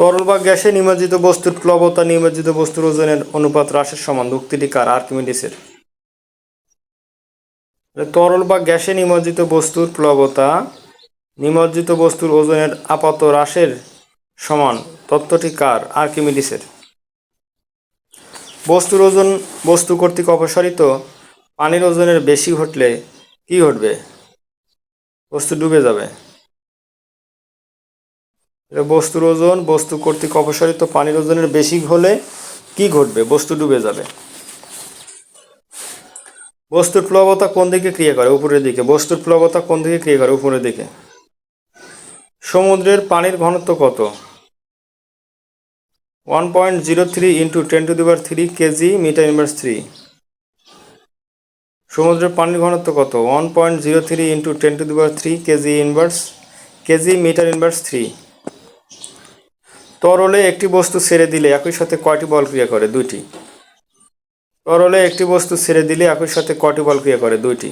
তরল বা গ্যাসে নিমজ্জিত বস্তুর প্লবতা, নিমজ্জিত বস্তুর ওজনের অনুপাত হ্রাসের সমান। উক্তিটি কার? আর্কিমিডিসের। তরল বা গ্যাসে নিমজ্জিত বস্তুর প্লবতা, নিমজ্জিত বস্তুর ওজনের আপাত হ্রাসের সমান তত্ত্বটি কার? আর্কিমিডিসের। বস্তুর ওজন বস্তু কর্তৃক অপসারিত, পানির ওজনের বেশি ঘটলে কি ঘটবে? বস্তু ডুবে যাবে। বস্তুর ওজন, বস্তু কর্তৃক অপসারিত পানির ওজনের বেশি হলে কি ঘটবে? বস্তু ডুবে যাবে। বস্তুর প্লবতা কোন দিকে ক্রিয়া করে? উপরের দিকে। বস্তুর প্লবতা কোন দিকে ক্রিয়া করে? উপরের দিকে। সমুদ্রের পানির ঘনত্ব কত? One point zero three into ten to the power three KG metre inverse three সমুদ্রের পানির ঘনত্ব কত? One point zero three into ten to the power three KG inverse KG metre inverse three তরলে একটি বস্তু ছেড়ে দিলে একই সাথে কয়টি বল ক্রিয়া করে? দুইটি। তরলে একটি বস্তু ছেড়ে দিলে একই সাথে কয়টি বল ক্রিয়া করে? দুইটি।